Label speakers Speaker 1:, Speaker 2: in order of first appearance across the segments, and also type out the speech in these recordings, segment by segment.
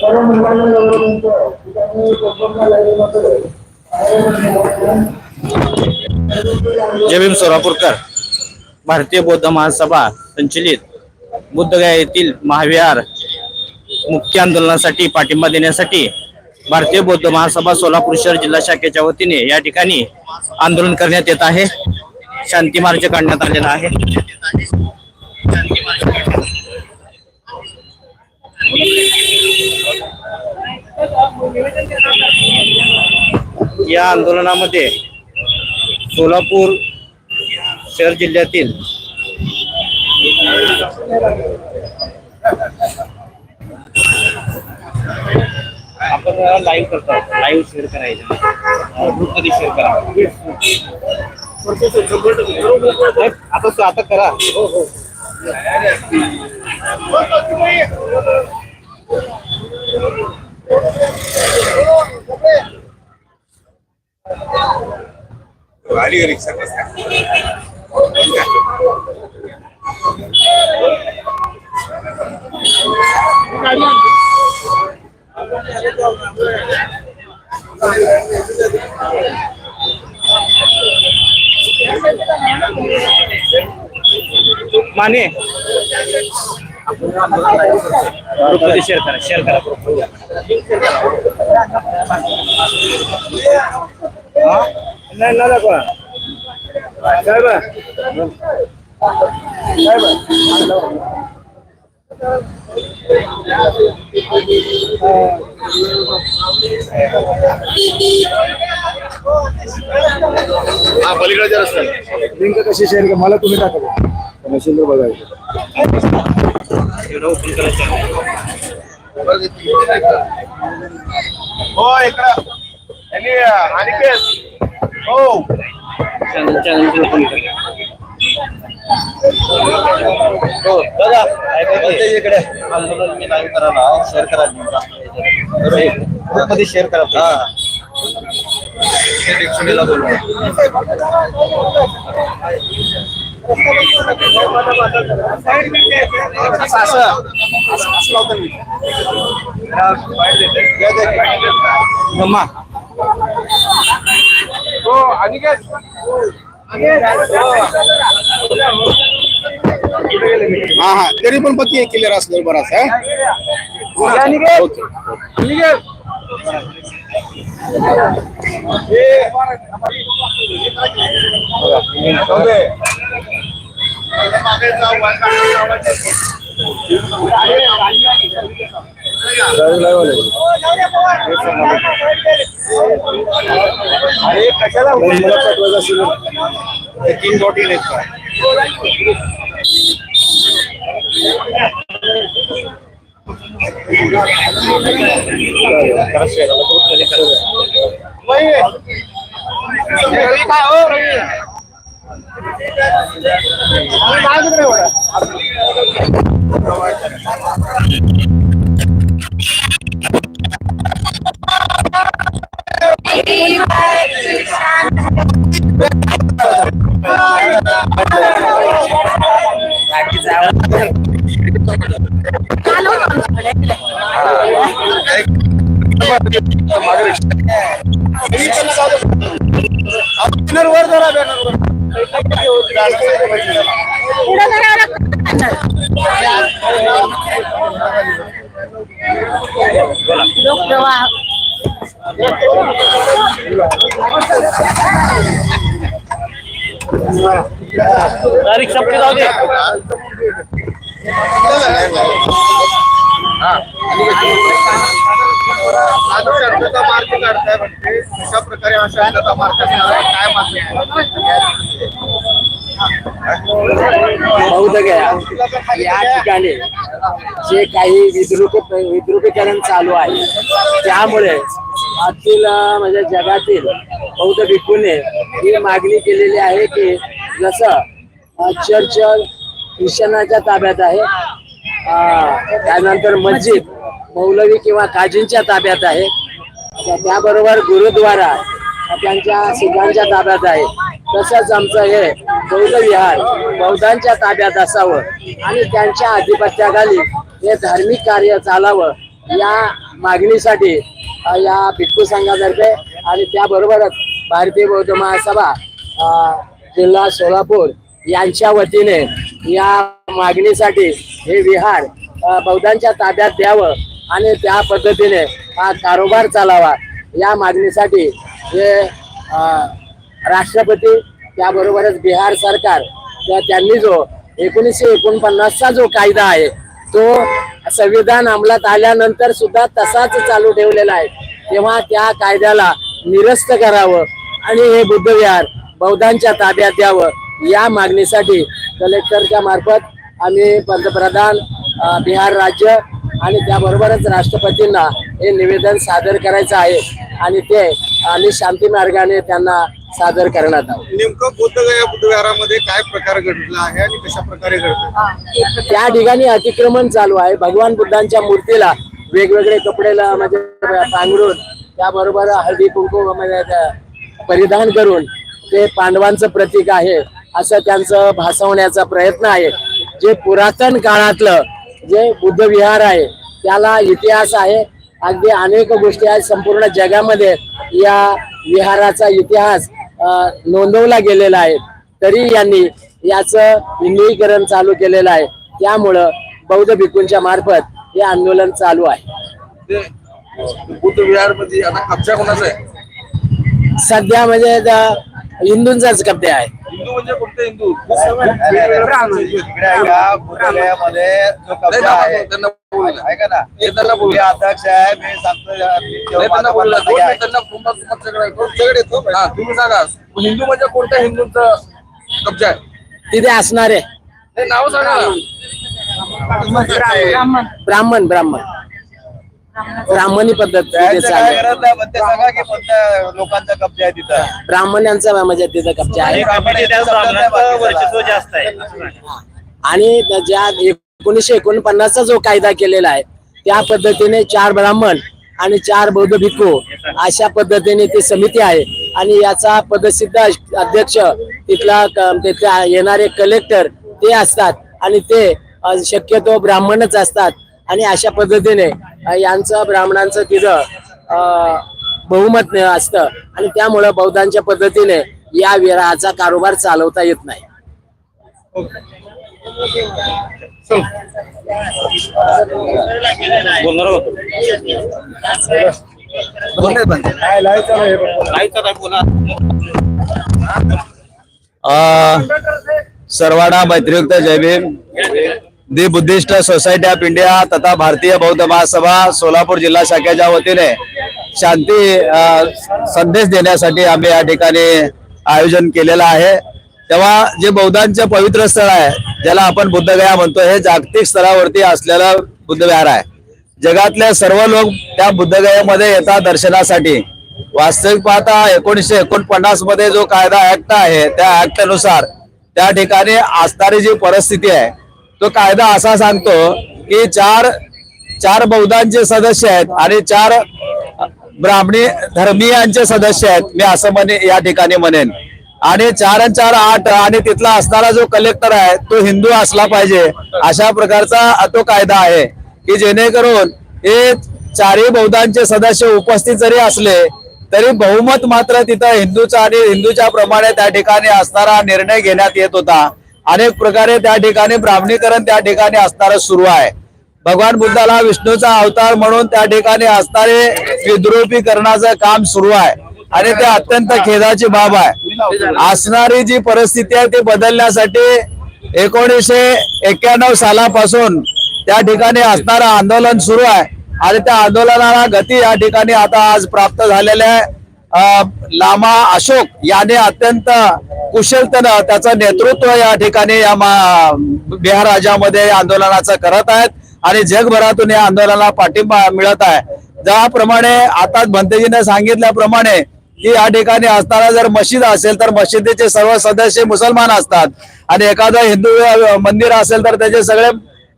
Speaker 1: सर्व मुलांना गौरव म्हणतो त्यांनी कोकणला लाईव्हमध्ये
Speaker 2: जय भीम सोलापूरकर. भारतीय बौद्ध महासभा संचलित बुद्धगया येथील महाविहार मुख्य आंदोलनासाठी पाठिंबा देण्यासाठी भारतीय बौद्ध महासभा सोलापूर शहर जिल्हा शाखेच्या वतीने या ठिकाणी आंदोलन करण्यात येत आहे. शांती मार्च काढण्यात आलेला आहे. या आंदोलनामध्ये सोलापूर शहर जिल्ह्यातील आपण लाईव्ह करतो. लाईव्ह शेअर करायचं. ग्रुपमध्ये शेअर करा. आता आता करा. हो हो
Speaker 3: गाडी रिक्षा
Speaker 2: माने शेअर करा शेअर करा नाही ना दाखवा साहेब
Speaker 3: हा पलीकडच्या रस्त्याला
Speaker 1: लिंक कशी शेअर कर? मला तुम्ही टाका मशीनवर बघायचं
Speaker 2: एवढं ओपन करायचं
Speaker 3: हो इकडं. यांनी अनिकेत हो.
Speaker 2: चॅनल चॅनल करा हो दादा इकडे. आंदोलन मी लाईव्ह करायला शेअर करा मध्ये शेअर करा
Speaker 3: डिक्शनरीला बोलवा
Speaker 2: असं असं असं असं लावतो मी मम्मा
Speaker 3: हो अनिकेत
Speaker 1: हा हा? तरी पण पती क्लिअर असलं बराच
Speaker 3: अरे कशाला तीन बॉटल आहेत का रवी काय हो रवी वर जरा
Speaker 4: लोकप्रवाह
Speaker 2: तारीख संपली जाऊ दे.
Speaker 3: आज शांतता मार्ग काढताय म्हणजे कशा प्रकारे हा शांतता मार्ग काय मागणी आहे.
Speaker 5: बौद्धगया या ठिकाणी जे काही विद्रुप विद्रुपीकरण चालू आहे त्यामुळे आतील म्हणजे जगातील बौद्ध भिक्खूने ही मागणी केलेली आहे की जसं चर्च ख्रिश्चनाच्या ताब्यात आहे. त्यानंतर मस्जिद. मौलवी किंवा काजींच्या ताब्यात आहे. त्याबरोबर गुरुद्वारा त्यांच्या सिद्धांच्या ताब्यात आहे. तसंच आमचं हे बौद्ध विहार बौद्धांच्या ताब्यात असावं आणि त्यांच्या अधिपत्याखाली हे धार्मिक कार्य चालावं या मागणीसाठी या भिक्खू संघातर्फे आणि त्याबरोबरच भारतीय बौद्ध महासभा जिल्हा सोलापूर यांच्या वतीने या मागणीसाठी हे विहार बौद्धांच्या ताब्यात द्यावं आणि त्या पद्धतीने हा कारोबार चालावा. या मागणीसाठी हे राष्ट्रपती त्याबरोबरच बिहार सरकार त्या त्यांनी जो एकोणीसशे एकोणपन्नासचा जो कायदा आहे तो संविधान अंमलात आल्यानंतर सुद्धा तसाच चालू ठेवलेला आहे. तेव्हा त्या कायद्याला निरस्त करावं आणि हे बुद्धविहार बौद्धांच्या ताब्यात द्यावं या मागणीसाठी कलेक्टरच्या मार्फत आम्ही पंतप्रधान बिहार राज्य आणि त्याबरोबरच राष्ट्रपतींना हे निवेदन सादर करायचं आहे आणि ते आणि शांती मार्गाने त्यांना सादर करण्यात आलं.
Speaker 3: नेमकं बुद्धगया बुद्धविहारामध्ये काय प्रकार घडला आहे आणि कशा प्रकारे घडतो?
Speaker 5: त्या ठिकाणी अतिक्रमण चालू आहे. भगवान बुद्धांच्या मूर्तीला वेगवेगळे कपडे ला- म्हणजे पांघरून त्याबरोबर हळदी कुंकू म्हणजे परिधान करून ते पांडवांचं प्रतीक आहे असं त्यांचं भासवण्याचा प्रयत्न आहे. जे पुरातन काळातलं जे बुद्ध विहार आहे त्याला इतिहास आहे. अगदी अनेक गोष्टी आहेत संपूर्ण जगामध्ये या विहाराचा इतिहास नोंदवला गेलेला आहे. तरी यांनी याचं हिंदुईकरण चालू केलेलं आहे. त्यामुळं बौद्ध भिक्खूंच्या मार्फत हे आंदोलन चालू आहे.
Speaker 3: बुद्ध विहारमध्ये
Speaker 5: सध्या म्हणजे हिंदूंचाच कब्जा आहे.
Speaker 3: हिंदू म्हणजे कोणते हिंदू?
Speaker 1: बुद्धगयामध्ये जो कब्जा आहे ऐका ना. मी अध्यक्ष आहे मी सांगतो
Speaker 3: त्यांना तुम्ही सांगा. हिंदू म्हणजे कोणत्या हिंदूंचा कब्जा आहे?
Speaker 5: तिथे असणार. आहे
Speaker 3: ते नाव सांगा.
Speaker 4: ब्राह्मण
Speaker 5: ब्राह्मण ब्राह्मण. ब्राह्मणी पद्धत
Speaker 1: लोकांचा कब्जा आहे तिथं?
Speaker 5: ब्राह्मणांचा म्हणजे तिथे कब्जा आहे.
Speaker 2: वर्चस्व जास्त आहे.
Speaker 5: आणि ज्या एकोणीसशे एकोणपन्नासचा जो कायदा केलेला आहे त्या पद्धतीने चार ब्राह्मण आणि चार बौद्ध भिक्खू अशा पद्धतीने ती समिती आहे. आणि याचा पदसिद्ध अध्यक्ष तिथला तिथल्या येणारे कलेक्टर ते असतात. आणि ते शक्यतो ब्राह्मणच असतात. आणि अशा पद्धतीने यांचं ब्राह्मणांचं तिथं बहुमत असतं. आणि त्यामुळं बौद्धांच्या पद्धतीने या विराहाचा कारोबार चालवता येत नाही.
Speaker 2: बोलणार
Speaker 6: सरवाडा मैत्रियुक्त Jai Bhim.
Speaker 1: The Buddhist society of India तथा भारतीय बौद्ध महासभा सोलापूर जिल्हा शाखेच्या वतीने शांती संदेश देण्यासाठी आम्ही या ठिकाणी आयोजन केलेलं आहे. तेव्हा जे बौद्धांचे पवित्र स्थळ आहे ज्याला आपण बुद्धगया म्हणतो हे जागतिक स्तरावरती असलेलं बुद्धविहार आहे. जगातले सर्व लोक त्या बुद्धगयेमध्ये येतात दर्शनासाठी. वास्तविक पाहता एकोणीसशे एकोणपन्नासमध्ये जो कायदा ऍक्ट आहे त्या ऍक्टनुसार त्या ठिकाणी असणारी जी परिस्थिती आहे तो कायदा असा सांगतो की चार चार बौद्धांचे सदस्य आहेत आणि चार ब्राह्मणी धर्मीयांचे सदस्य आहेत. मी असं म्हणे या ठिकाणी म्हणेन. आणि चार आणि चार आठ आणि तिथला असणारा जो कलेक्टर आहे तो हिंदू असला पाहिजे. अशा प्रकारचा तो कायदा आहे की जेणेकरून हे चारही बौद्धांचे सदस्य उपस्थित जरी असले तरी बहुमत मात्र तिथं हिंदूचा आणि हिंदूच्या प्रमाणे त्या ठिकाणी असणारा निर्णय घेण्यात येत होता. अनेक प्रकारे त्या ठिकाणी ब्राह्मणीकरण त्या ठिकाणी असणारं सुरू आहे. भगवान बुद्धाला विष्णूचा अवतार म्हणून त्या ठिकाणी असणारे विद्रोपीकरणाचं काम सुरू आहे आणि ते अत्यंत खेदाची बाब आहे. असणारी जी परिस्थिती आहे ती बदलण्यासाठी एकोणीसशे एक्क्याण्णव सालापासून त्या ठिकाणी असणारं आंदोलन सुरू आहे आणि त्या आंदोलनाला गती या ठिकाणी आता आज प्राप्त झालेल्या आहे. लामा अशोक याने अत्यंत कुशलतेनं त्याचं नेतृत्व या ठिकाणी या मा- बिहार राज्यामध्ये आंदोलनाचं करत आहेत आणि जगभरातून या आंदोलनाला पाठिंबा मिळत आहे. ज्याप्रमाणे आता भंतेजीने सांगितल्याप्रमाणे की या ठिकाणी असताना जर मशीद असेल तर मशिदीचे सर्व सदस्य मुसलमान असतात आणि एखादं हिंदू मंदिर असेल तर त्याचे सगळे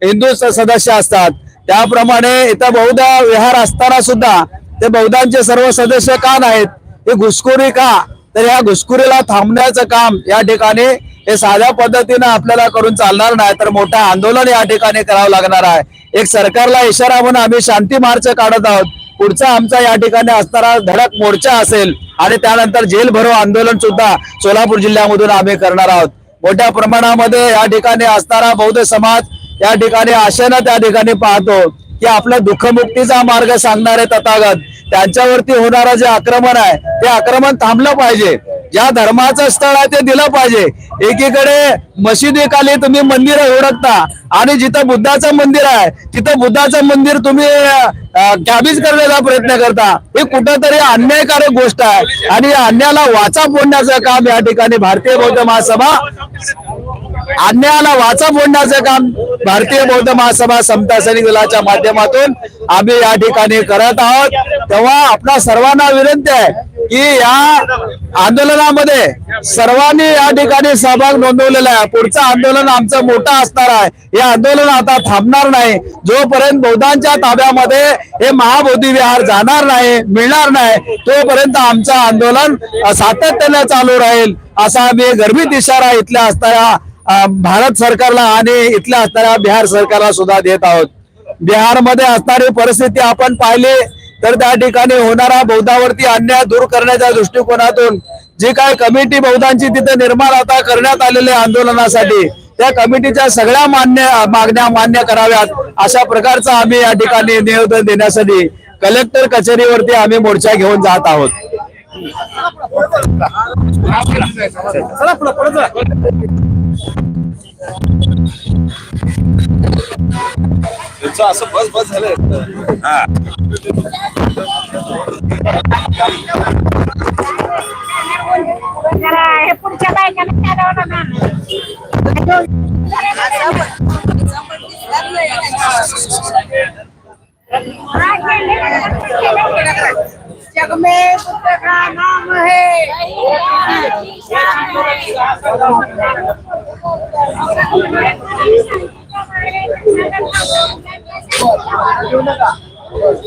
Speaker 1: हिंदू सदस्य असतात. त्याप्रमाणे इथं बहुधा विहार असताना सुद्धा ते बहुधांचे सर्व सदस्य का नाहीत? ही घुसखोरी का? तर या घुसखोरीला थांबण्याचं काम या ठिकाणी हे साध्या पद्धतीनं आपल्याला करून चालणार नाही. तर मोठं आंदोलन या ठिकाणी करावं लागणार आहे. एक सरकारला इशारा म्हणून आम्ही शांती मार्च काढत आहोत. पुढचा आमचा या ठिकाणी असणारा धडक मोर्चा असेल आणि त्यानंतर जेल भरो आंदोलन सुद्धा सोलापूर जिल्ह्यामधून आम्ही करणार आहोत. मोठ्या प्रमाणामध्ये या ठिकाणी असणारा बौद्ध समाज या ठिकाणी आशेनं त्या ठिकाणी पाहतो. की आपल्या दुःखमुक्तीचा मार्ग सांगणारे तथागत. त्यांच्यावरती होणारं जे आक्रमण आहे ते आक्रमण थांबलं पाहिजे. ज्या धर्माचं स्थळ आहे ते दिलं पाहिजे. एकीकडे मशिदीखाली तुम्ही मंदिर ओळखता आणि जिथं बुद्धाचं मंदिर आहे तिथं बुद्धाचं मंदिर तुम्ही कॅबीज करण्याचा प्रयत्न करता. हे कुठंतरी अन्यायकारक गोष्ट आहे. आणि अन्यायाला वाचा फोडण्याचं काम या ठिकाणी भारतीय बौद्ध महासभा अन्यायाला वाचा फोडण्याचं काम भारतीय बौद्ध महासभा समता सैनिक दलाच्या माध्यमातून आम्ही या ठिकाणी करत आहोत. तेव्हा आपल्या सर्वांना विनंती आहे की या आंदोलनामध्ये सर्वांनी या ठिकाणी सहभाग नोंदवलेला आहे. पुढचं आंदोलन आमचं मोठं असणार आहे. हे आंदोलन आता थांबणार नाही. जोपर्यंत बौद्धांच्या ताब्यामध्ये हे महाबोधी विहार जाणार नाही मिळणार नाही तोपर्यंत आमचं आंदोलन सातत्याने चालू राहील असा आम्ही गर्भित इशारा इथल्या असताना भारत सरकारला आणि इथल्या असणाऱ्या बिहार सरकारला सुद्धा देत आहोत. बिहारमध्ये असणारी परिस्थिती आपण पाहिली तर त्या ठिकाणी होणारा बौद्धावरती अन्याय दूर करण्याच्या दृष्टिकोनातून जी काय कमिटी बौद्धांची तिथे निर्माण आता करण्यात आलेले आंदोलनासाठी त्या कमिटीच्या सगळ्या मान्य मागण्या मान्य कराव्यात अशा प्रकारचा आम्ही या ठिकाणी निवेदन देण्यासाठी कलेक्टर कचेरीवरती आम्ही मोर्चा घेऊन जात आहोत.
Speaker 3: असं बस बस झालं
Speaker 4: जरा हे. पुढच्या बायकांना चालवलं ना जग में बुद्ध का नाम है 私たちはこのように言われているのは、私たちはこのように言われている。